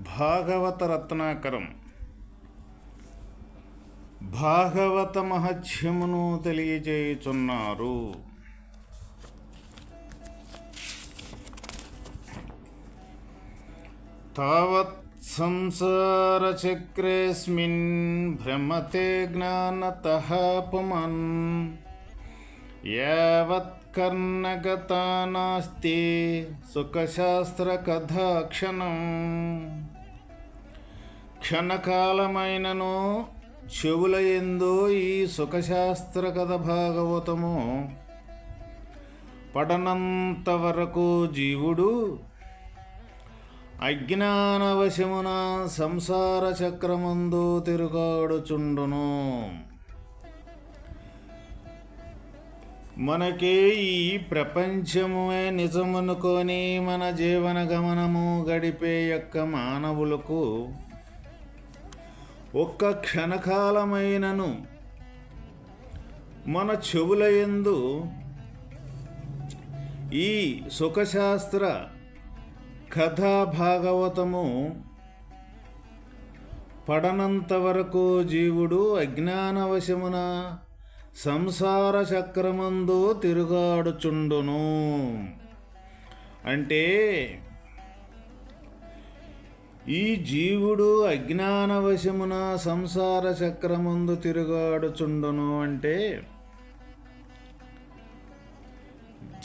భాగవత రత్నాకరం భాగవత మహత్యమును తెలియజేయుచున్నారు. తావత్ సంసారచక్రేస్మిన్ భ్రమతే జ్ఞానత పుమన్. యావత్ కర్ణగతా నాస్తి సుఖశాస్త్రకథా క్షణకాలమైనను చెవుల ఎందో ఈ సుఖశాస్త్ర కథ భాగవతము. పడనంత వరకు జీవుడు అజ్ఞానవశమున సంసార చక్రమందు తిరుగాడుచుండును. మనకే ఈ ప్రపంచమే నిజమనుకొని మన జీవన గమనము గడిపే యొక్క మానవులకు ఒక్క క్షణకాలమైనను మన చెవుల యందు ఈ సుఖశాస్త్ర కథా భాగవతము పడనంత వరకు జీవుడు అజ్ఞానవశమున సంసార చక్రమందు తిరుగాడుచుండును. అంటే ఈ జీవుడు అజ్ఞానవశమున సంసార చక్రమందు తిరుగాడుచుండును అంటే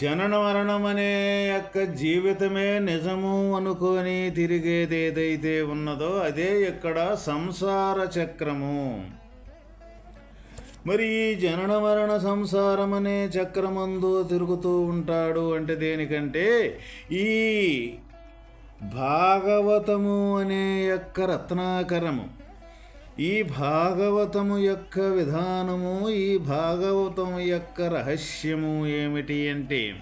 జనన మరణం అనే యొక్క జీవితమే నిజము అనుకొని తిరిగేది ఏదైతే ఉన్నదో అదే ఇక్కడ సంసార చక్రము. మరి ఈ జనన మరణ సంసారం అనే చక్రమందు తిరుగుతూ ఉంటాడు అంటే దేనికంటే ఈ భాగవతము అనే యొక్క రత్నాకరము. ఈ భాగవతము యొక్క విధానము ఈ భాగవతము యొక్క రహస్యము ఏమిటి అంటే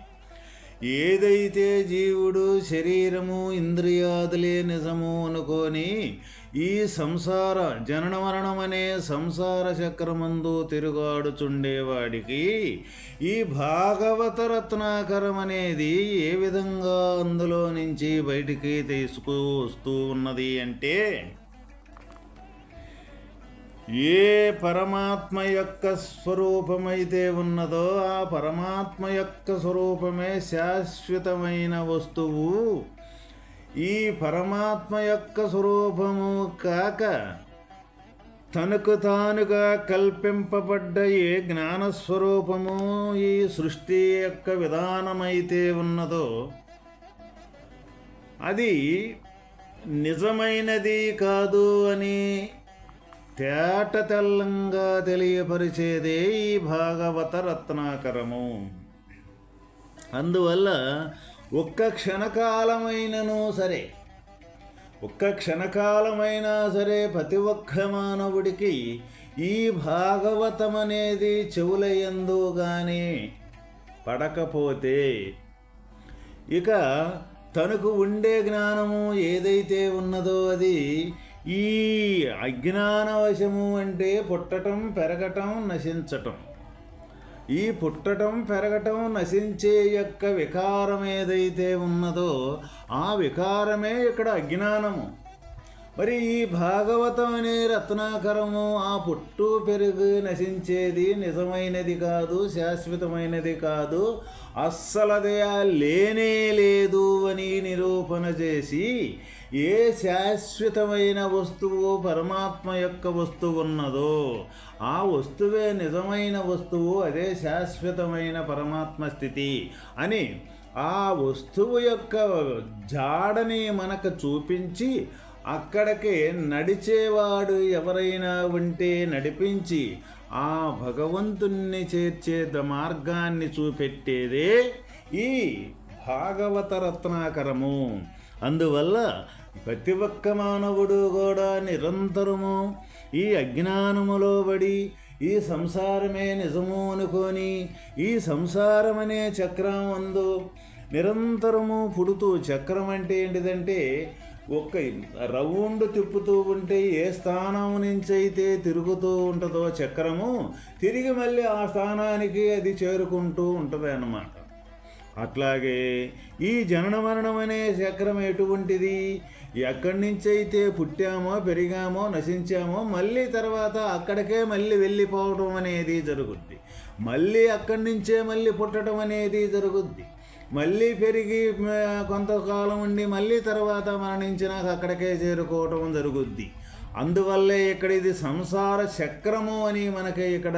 ఏదైతే జీవుడు శరీరము ఇంద్రియాదులే నిజము అనుకొని ఈ సంసార జనన మరణం అనే సంసార చక్రమందు తిరుగాడుచుండేవాడికి ఈ భాగవత రత్నాకరం అనేది ఏ విధంగా అందులో నుంచి బయటికి తీసుకు వస్తూ ఉన్నది అంటే ఏ పరమాత్మ యొక్క స్వరూపమైతే ఉన్నదో ఆ పరమాత్మ యొక్క స్వరూపమే శాశ్వతమైన వస్తువు. ఈ పరమాత్మ యొక్క స్వరూపము కాక తనకు తానుగా కల్పింపబడ్డ ఏ జ్ఞానస్వరూపము ఈ సృష్టి యొక్క విధానమైతే ఉన్నదో అది నిజమైనది కాదు అని తేట తెల్లంగా తెలియపరిచేదే ఈ భాగవత రత్నాకరము. అందువల్ల ఒక్క క్షణకాలమైనను సరే ఒక్క క్షణకాలమైనా సరే ప్రతి ఒక్క మానవుడికి ఈ భాగవతం అనేది చెవులయందు కానీ పడకపోతే ఇక తనకు ఉండే జ్ఞానము ఏదైతే ఉన్నదో అది ఈ అజ్ఞానవశము అంటే పుట్టటం పెరగటం నశించటం. ఈ పుట్టటం పెరగటం నశించే యొక్క వికారం ఏదైతే ఉన్నదో ఆ వికారమే ఇక్కడ అజ్ఞానము. మరి ఈ భాగవతం అనే రత్నాకరము ఆ పుట్టు పెరుగు నశించేది నిజమైనది కాదు శాశ్వతమైనది కాదు. అస్సలదే లేనే లేదు అని నిరూపణ చేసి ఏ శాశ్వతమైన వస్తువు పరమాత్మ యొక్క వస్తువు ఉన్నదో ఆ వస్తువే నిజమైన వస్తువు అదే శాశ్వతమైన పరమాత్మ స్థితి అని ఆ వస్తువు యొక్క జాడని మనకు చూపించి అక్కడికి నడిచేవాడు ఎవరైనా ఉంటే నడిపించి ఆ భగవంతుణ్ణి చేర్చే ద మార్గాన్ని చూపెట్టేదే ఈ భాగవత రత్నాకరము. అందువల్ల ప్రతి ఒక్క మానవుడు కూడా నిరంతరము ఈ అజ్ఞానములో పడి ఈ సంసారమే నిజము అనుకొని ఈ సంసారం అనే చక్రం అందు నిరంతరము పుడుతూ చక్రం అంటే ఏంటిదంటే ఒక్క రౌండ్ తిప్పుతూ ఉంటే ఏ స్థానం నుంచి అయితే తిరుగుతూ ఉంటుందో చక్రము తిరిగి మళ్ళీ ఆ స్థానానికి అది చేరుకుంటూ ఉంటుంది అన్నమాట. అట్లాగే ఈ జనన మరణం అనే చక్రం ఎటువంటిది? ఎక్కడి నుంచి అయితే పుట్టామో పెరిగామో నశించామో మళ్ళీ తర్వాత అక్కడికే మళ్ళీ వెళ్ళిపోవడం అనేది జరుగుద్ది. మళ్ళీ అక్కడి నుంచే మళ్ళీ పుట్టడం అనేది జరుగుద్ది. మళ్ళీ పెరిగి కొంతకాలం ఉండి మళ్ళీ తర్వాత మరణించినాక అక్కడికే చేరుకోవటం జరుగుద్ది. అందువల్లే ఇక్కడ ఇది సంసార చక్రము అని మనకి ఇక్కడ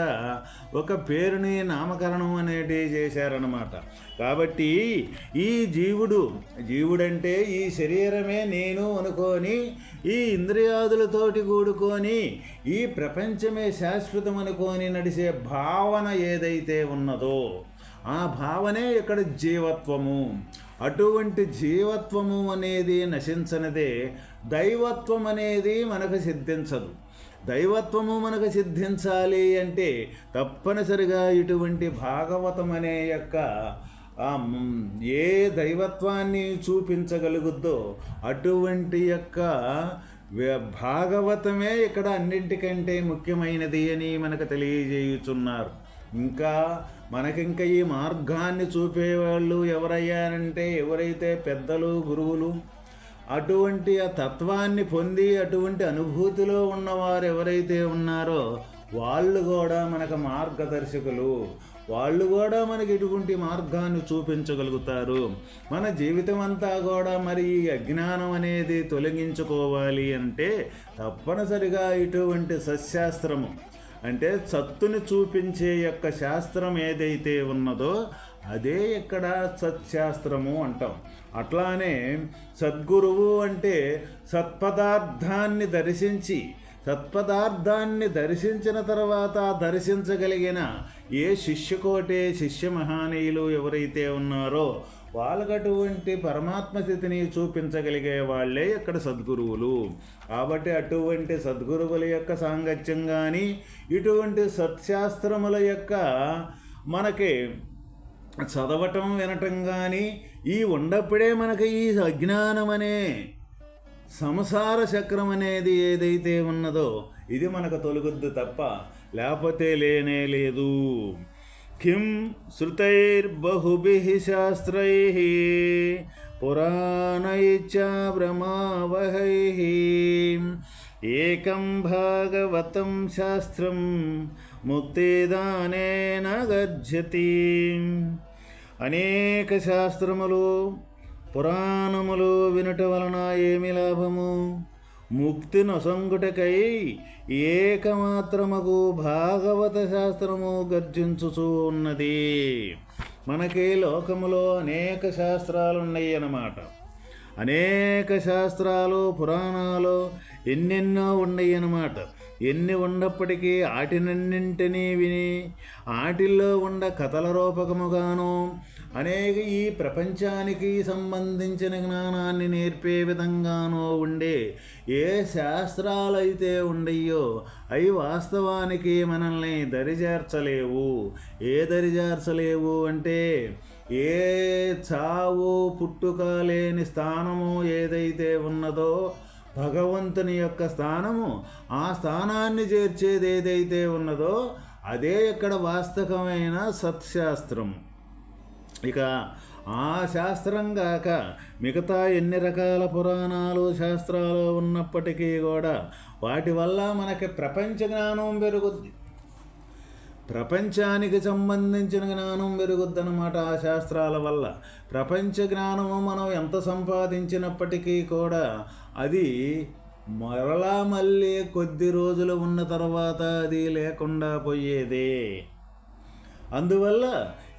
ఒక పేరుని నామకరణం అనేది చేశారనమాట కాబట్టి ఈ జీవుడు జీవుడంటే ఈ శరీరమే నేను అనుకొని ఈ ఇంద్రియాదులతోటి కూడుకొని ఈ ప్రపంచమే శాశ్వతం అనుకొని నడిచే భావన ఏదైతే ఉన్నదో ఆ భావనే ఇక్కడ జీవత్వము. అటువంటి జీవత్వము అనేది నశించనిదే దైవత్వం అనేది మనకు సిద్ధించదు. దైవత్వము మనకు సిద్ధించాలి అంటే తప్పనిసరిగా ఇటువంటి భాగవతం అనే యొక్క ఏ దైవత్వాన్ని చూపించగలుగుద్దో అటువంటి యొక్క భాగవతమే ఇక్కడ అన్నింటికంటే ముఖ్యమైనది అని మనకు తెలియజేయుచున్నారు. ఇంకా మనకింక ఈ మార్గాన్ని చూపేవాళ్ళు ఎవరయ్యారంటే ఎవరైతే పెద్దలు గురువులు అటువంటి ఆ తత్వాన్ని పొంది అటువంటి అనుభూతిలో ఉన్నవారు ఎవరైతే ఉన్నారో వాళ్ళు కూడా మనకు మార్గదర్శకులు. వాళ్ళు కూడా మనకి ఇటువంటి మార్గాన్ని చూపించగలుగుతారు. మన జీవితం అంతా కూడా మరి ఈ అజ్ఞానం అనేది తొలగించుకోవాలి అంటే తప్పనిసరిగా ఇటువంటి సశాస్త్రము. అంటే సత్తుని చూపించే యొక్క శాస్త్రం ఏదైతే ఉన్నదో అదే ఇక్కడ సత్శాస్త్రము అంటాం. అట్లానే సద్గురువు అంటే సత్పదార్థాన్ని దర్శించి సత్పదార్థాన్ని దర్శించిన తర్వాత దర్శించగలిగిన ఏ శిష్యకోటే శిష్య మహానీయులు ఎవరైతే ఉన్నారో వాళ్ళకటువంటి పరమాత్మ స్థితిని చూపించగలిగే వాళ్ళే ఇక్కడ సద్గురువులు. కాబట్టి అటువంటి సద్గురువుల యొక్క సాంగత్యం కానీ ఇటువంటి సత్శాస్త్రముల యొక్క మనకి చదవటం వినటం కానీ ఈ ఉన్నప్పుడే మనకి ఈ అజ్ఞానం అనే సంసార చక్రం అనేది ఏదైతే ఉన్నదో ఇది మనకు తొలగుద్దు తప్ప లేకపోతే లేనే లేదు. కిం శృతైర్బహుభిः శాస్త్రై పురాణైచ భ్రమావహై ఏకం భాగవతం శాస్త్రం ముక్తిదానేన గజ్జతి అనేక శాస్త్రములు పురాణములు వినుట వలన ఏమి లాభము? ముక్తి నొసంగుటకై ఏకమాత్రమగు భాగవత శాస్త్రము గర్జించుచూ ఉన్నది. మనకి లోకములో అనేక శాస్త్రాలు ఉన్నాయి అన్నమాట. అనేక శాస్త్రాలు పురాణాలు ఎన్నెన్నో ఉన్నాయి అన్నమాట. ఎన్ని ఉన్నప్పటికీ ఆటినన్నింటినీ విని ఆటిల్లో ఉండ కథల రూపకముగాను అనేక ఈ ప్రపంచానికి సంబంధించిన జ్ఞానాన్ని నేర్పే విధంగానో ఉండే ఏ శాస్త్రాలైతే ఉండయో అవి వాస్తవానికి మనల్ని దరిజార్చలేవు. ఏ దరిజార్చలేవు అంటే ఏ చావు పుట్టుక లేని స్థానము ఏదైతే ఉన్నదో భగవంతుని యొక్క స్థానము ఆ స్థానాన్ని చేర్చేది ఏదైతే ఉన్నదో అదే ఇక్కడ వాస్తవమైన సత్శాస్త్రం. ఇక ఆ శాస్త్రం గాక మిగతా ఎన్ని రకాల పురాణాలు శాస్త్రాలు ఉన్నప్పటికీ కూడా వాటి వల్ల మనకి ప్రపంచ జ్ఞానం పెరుగుద్ది. ప్రపంచానికి సంబంధించిన జ్ఞానం పెరుగుద్దనమాట ఆ శాస్త్రాల వల్ల. ప్రపంచ జ్ఞానము మనం ఎంత సంపాదించినప్పటికీ కూడా అది మరలా మళ్ళీ కొద్ది రోజులు ఉన్న తర్వాత అది లేకుండా పోయేదే. అందువల్ల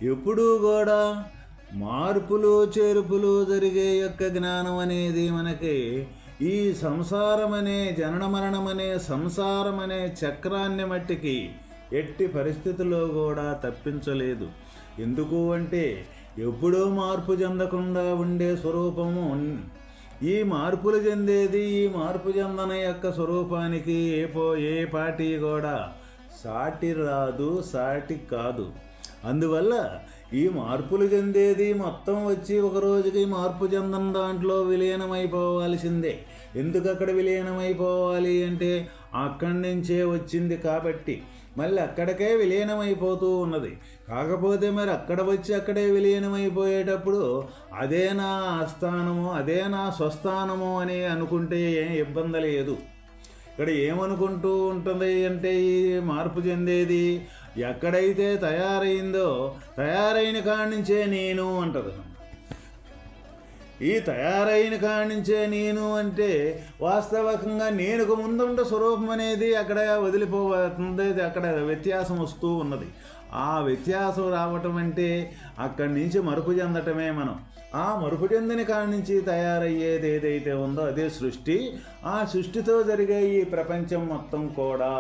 ఎప్పుడూ కూడా మార్పులు చేర్పులు జరిగే యొక్క జ్ఞానం అనేది మనకి ఈ సంసారం అనే జనన మరణం అనే సంసారం అనే చక్రాన్ని మట్టికి ఎట్టి పరిస్థితుల్లో కూడా తప్పించలేదు. ఎందుకు అంటే ఎప్పుడూ మార్పు చెందకుండా ఉండే స్వరూపము ఈ మార్పులు చెందేది ఈ మార్పు చెందన యొక్క స్వరూపానికి ఏ పో ఏ పార్టీ కూడా సాటి రాదు సాటి కాదు. అందువల్ల ఈ మార్పులు చెందేది మొత్తం వచ్చి ఒక రోజుకి మార్పు చెందని దాంట్లో విలీనమైపోవాల్సిందే. ఎందుకు అక్కడ విలీనమైపోవాలి అంటే అక్కడి నుంచే వచ్చింది కాబట్టి. మళ్ళీ అక్కడికే విలీనమైపోతూ ఉన్నది. కాకపోతే మరి అక్కడ వచ్చి అక్కడే విలీనమైపోయేటప్పుడు అదే నా ఆస్థానము అదే నా స్వస్థానము అని అనుకుంటే ఏం ఇబ్బంది లేదు. ఇక్కడ ఏమనుకుంటూ ఉంటుంది అంటే ఈ మార్పు చెందేది? ఎక్కడైతే తయారైందో తయారైన కాడి నుంచే నేను అంటది. ఈ తయారైన కాణించే నేను అంటే వాస్తవికంగా నేనుకు ముందుండ స్వరూపం అనేది అక్కడ వదిలిపోతుంది అక్కడ వ్యత్యాసం వస్తూ ఉన్నది. ఆ వ్యత్యాసం రావటం అంటే అక్కడి నుంచి మరుపు చెందటమే మనం. ఆ మరుపు చెందిన కాడి నుంచి తయారయ్యేది ఏదైతే ఉందో అదే సృష్టి. ఆ సృష్టితో జరిగే ఈ ప్రపంచం మొత్తం కూడా.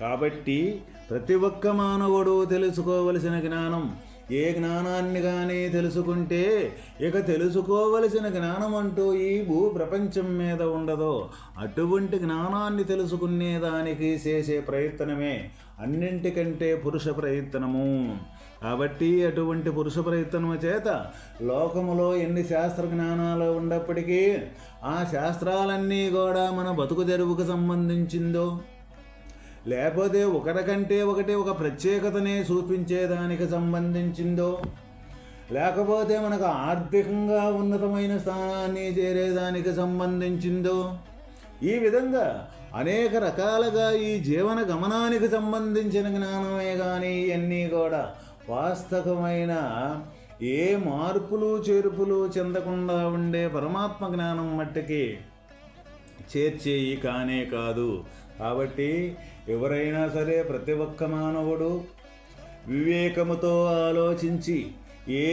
కాబట్టి ప్రతి ఒక్క మానవుడు తెలుసుకోవలసిన జ్ఞానం ఏ జ్ఞానాన్ని కానీ తెలుసుకుంటే ఇక తెలుసుకోవలసిన జ్ఞానం అంటూ ఈ భూ ప్రపంచం మీద ఉండదో. అటువంటి జ్ఞానాన్ని తెలుసుకునేదానికి చేసే ప్రయత్నమే అన్నింటికంటే పురుష ప్రయత్నము. కాబట్టి అటువంటి పురుష ప్రయత్నము చేత లోకములో ఎన్ని శాస్త్ర జ్ఞానాలు ఉన్నప్పటికీ ఆ శాస్త్రాలన్నీ కూడా మన బతుకు తెరువుకు సంబంధించిందో లేకపోతే ఒకరికంటే ఒకటి ఒక ప్రత్యేకతనే చూపించేదానికి సంబంధించిందో? లేకపోతే మనకు ఆర్థికంగా ఉన్నతమైన స్థానాన్ని చేరేదానికి సంబంధించిందో? ఈ విధంగా అనేక రకాలుగా ఈ జీవన గమనానికి సంబంధించిన జ్ఞానమే కానీ ఇవన్నీ కూడా వాస్తవమైన ఏ మార్పులు చేర్పులు చెందకుండా ఉండే పరమాత్మ జ్ఞానం మట్టికి చేర్చేయి కానే కాదు. కాబట్టి ఎవరైనా సరే ప్రతి ఒక్క మానవుడు వివేకముతో ఆలోచించి ఏ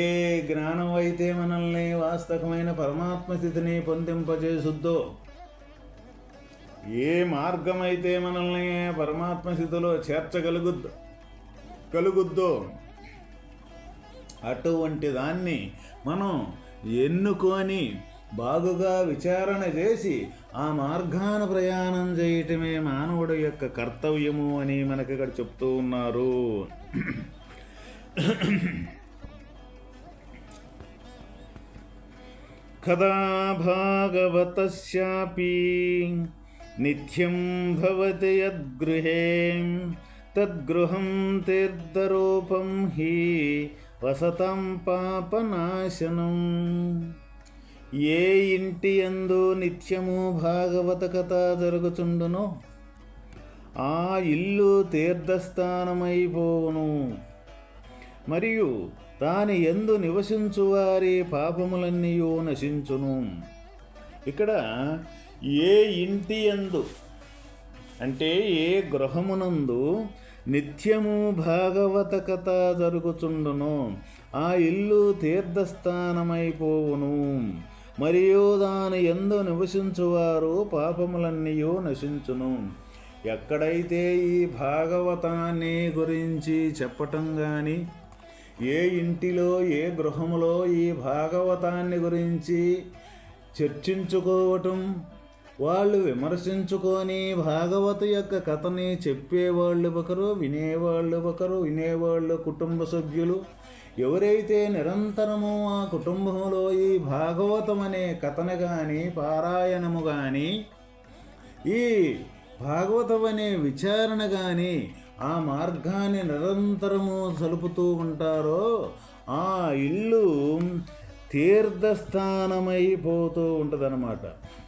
జ్ఞానం అయితే మనల్ని వాస్తవమైన పరమాత్మ స్థితిని పొందింపజేసుద్దో ఏ మార్గం అయితే మనల్ని పరమాత్మ స్థితిలో చేర్చగలుగుద్దో కలుగుద్దో అటువంటి దాన్ని మనం ఎన్నుకొని బాగుగా విచారణ చేసి ఆ మార్గాన ప్రయాణం చేయటమే మానవుడు యొక్క కర్తవ్యము అని మనకి ఇక్కడ చెప్తూ ఉన్నారు. కదా భాగవతశాపి నిత్యం భవతి యద్గృహే తద్గృహం తీర్థరూపం హి వసతం పాపనాశనం. ఏ ఇంటి అందు నిత్యము భాగవత కథ జరుగుచుండునో ఆ ఇల్లు తీర్థస్థానమైపోవును మరియు దాని ఎందు నివసించు వారి నశించును. ఇక్కడ ఏ ఇంటి ఎందు అంటే ఏ గృహమునందు నిత్యము భాగవత కథ జరుగుచుండును ఆ ఇల్లు తీర్థస్థానమైపోవును మరియు దాని ఎందు నివసించువారు పాపములన్నీయూ నశించును. ఎక్కడైతే ఈ భాగవతాన్ని గురించి చెప్పటం కానీ ఏ ఇంటిలో ఏ గృహములో ఈ భాగవతాన్ని గురించి చర్చించుకోవటం వాళ్ళు విమర్శించుకొని భాగవత యొక్క కథని చెప్పేవాళ్ళు ఒకరు వినేవాళ్ళు ఒకరు వినేవాళ్ళు కుటుంబ సభ్యులు. ఎవరైతే నిరంతరము ఆ కుటుంబంలో ఈ భాగవతం అనే కథను కానీ పారాయణము కానీ ఈ భాగవతం అనే విచారణ కానీ ఆ మార్గాన్ని నిరంతరము సలుపుతూ ఉంటారో ఆ ఇల్లు తీర్థస్థానమైపోతూ ఉంటుందన్నమాట.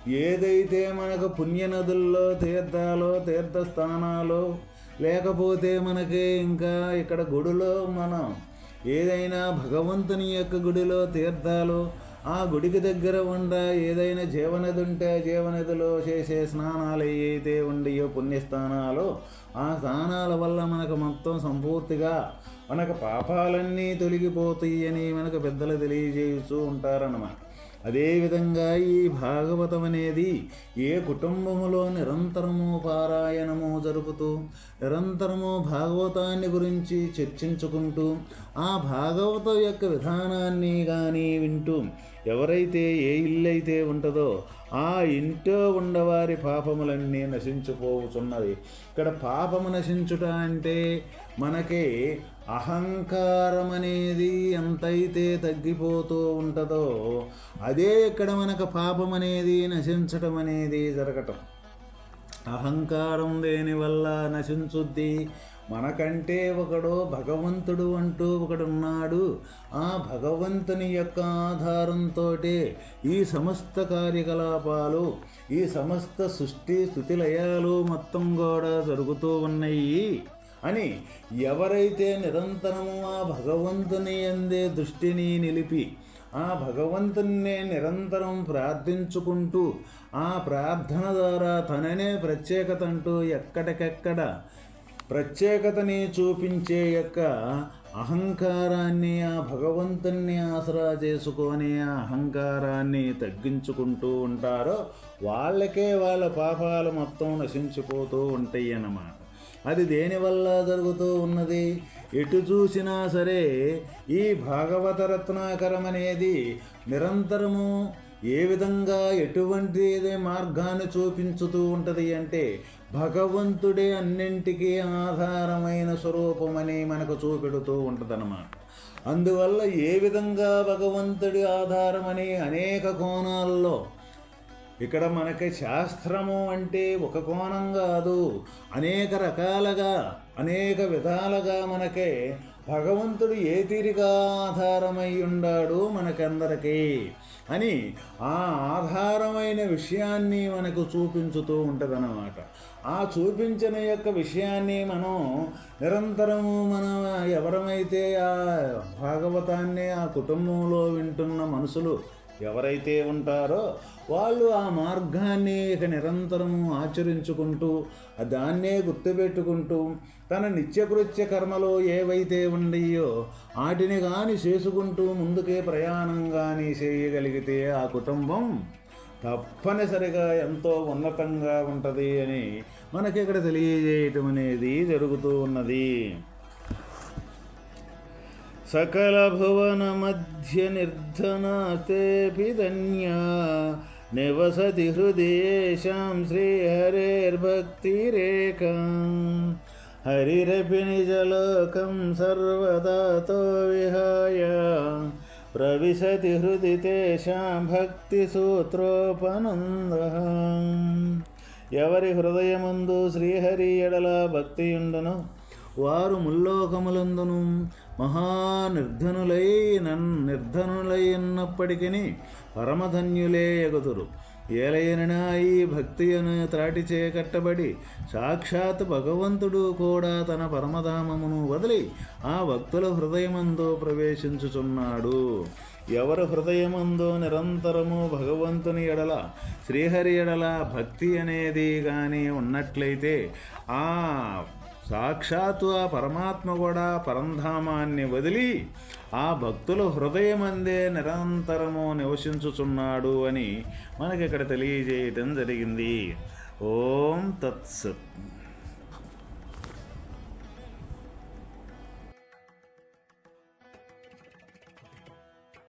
ఏదైతే మనకు పుణ్యనదుల్లో తీర్థాలో తీర్థస్థానాలు లేకపోతే మనకి ఇంకా ఇక్కడ గుడిలో మనం ఏదైనా భగవంతుని యొక్క గుడిలో తీర్థాలు ఆ గుడికి దగ్గర ఉండ ఏదైనా జీవనది ఉంటే జీవనదిలో చేసే స్నానాలు ఏవైతే ఉండయో పుణ్యస్థానాలు ఆ స్నానాల వల్ల మనకు మొత్తం సంపూర్తిగా మనకు పాపాలన్నీ తొలగిపోతాయి అని మనకు పెద్దలు తెలియజేస్తూ ఉంటారన్నమాట. అదేవిధంగా ఈ భాగవతం అనేది ఏ కుటుంబములో నిరంతరము పారాయణము జరుపుతూ నిరంతరము భాగవతాన్ని గురించి చర్చించుకుంటూ ఆ భాగవతం యొక్క విధానాన్ని కానీ వింటూ ఎవరైతే ఏ ఇల్లు అయితే ఉంటుందో ఆ ఇంట్లో ఉండవారి పాపములన్నీ నశించిపోతున్నది ఇక్కడ పాపము నశించుట అంటే మనకి అహంకారం అనేది ఎంతైతే తగ్గిపోతూ ఉంటుందో అదే ఇక్కడ మనకు పాపం అనేది నశించటం అనేది జరగటం. అహంకారం దేనివల్ల నశించుద్ది? మనకంటే ఒకడు భగవంతుడు అంటూ ఒకడున్నాడు. ఆ భగవంతుని యొక్క ఆధారంతో ఈ సమస్త కార్యకలాపాలు ఈ సమస్త సృష్టి స్థుతిలయాలు మొత్తం కూడా జరుగుతూ ఉన్నాయి. అని ఎవరైతే నిరంతరము ఆ భగవంతుని అందే దృష్టిని నిలిపి ఆ భగవంతున్నే నిరంతరం ప్రార్థించుకుంటూ ఆ ప్రార్థన ద్వారా తననే ప్రత్యేకత అంటూ ఎక్కడికెక్కడ ప్రత్యేకతని చూపించే యొక్క అహంకారాన్ని ఆ భగవంతుణ్ణి ఆసరా చేసుకొని ఆ అహంకారాన్ని తగ్గించుకుంటూ ఉంటారో వాళ్ళకే వాళ్ళ పాపాలు మొత్తం నశించిపోతూ ఉంటాయి అన్నమాట అది దేనివల్ల జరుగుతూ ఉన్నది? ఎటు చూసినా సరే ఈ భాగవత రత్నాకరం అనేది నిరంతరము ఏ విధంగా ఎటువంటి మార్గాన్ని చూపించుతూ ఉంటుంది అంటే భగవంతుడే అన్నింటికీ ఆధారమైన స్వరూపమని మనకు చూపెడుతూ ఉంటుందన్నమాట. అందువల్ల ఏ విధంగా భగవంతుడి ఆధారమని అనేక కోణాల్లో ఇక్కడ మనకి శాస్త్రము అంటే ఒక కోణం కాదు. అనేక రకాలుగా అనేక విధాలుగా మనకి భగవంతుడు ఏ తీరిగా ఆధారమై ఉండాడు మనకందరికీ అని ఆ ఆధారమైన విషయాన్ని మనకు చూపించుతూ ఉంటుందన్నమాట. ఆ చూపించిన యొక్క విషయాన్ని మనం నిరంతరము మనం ఎవరమైతే ఆ భాగవతాన్ని ఆ కుటుంబంలో వింటున్న మనుషులు ఎవరైతే ఉంటారో వాళ్ళు ఆ మార్గాన్ని ఇక నిరంతరము ఆచరించుకుంటూ దాన్నే గుర్తుపెట్టుకుంటూ తన నిత్యకృత్య కర్మలో ఏవైతే ఉన్నాయో వాటిని కానీ చేసుకుంటూ ముందుకే ప్రయాణం కానీ చేయగలిగితే ఆ కుటుంబం తప్పనిసరిగా ఎంతో ఉన్నతంగా ఉంటుంది అని మనకి ఇక్కడ తెలియజేయటం అనేది జరుగుతూ ఉన్నది. సకల భువన మధ్య నిర్ధనాస్తేపి ధన్యా నివసతి హృదయేషాం శ్రీహరేర్భక్తిరేకం హరిరపి నిజలోకం సర్వదాతో విహాయ ప్రవిశతి హృది తేషాం భక్తి సూత్రోపనంద ఎవరి హృదయమందు శ్రీహరి ఎడల భక్తియుండును వారు ముల్లోకములందును మహానిర్ధనులై నన్ నిర్ధనులై ఉన్నప్పటికీ పరమధన్యులే ఎగుతురు ఏలైనా ఈ భక్తి అను త్రాటిచే కట్టబడి సాక్షాత్ భగవంతుడు కూడా తన పరమధామమును వదిలి ఆ భక్తుల హృదయమందు ప్రవేశించుచున్నాడు. ఎవరు హృదయమందు నిరంతరము భగవంతుని ఎడల శ్రీహరి ఎడల భక్తి అనేది కానీ ఉన్నట్లయితే ఆ సాక్షాత్తు ఆ పరమాత్మ కూడా పరంధామాన్ని వదిలి ఆ భక్తుల హృదయమందే నిరంతరము నివసించుచున్నాడు అని మనకి ఇక్కడ తెలియజేయటం జరిగింది. ఓం తత్సత్.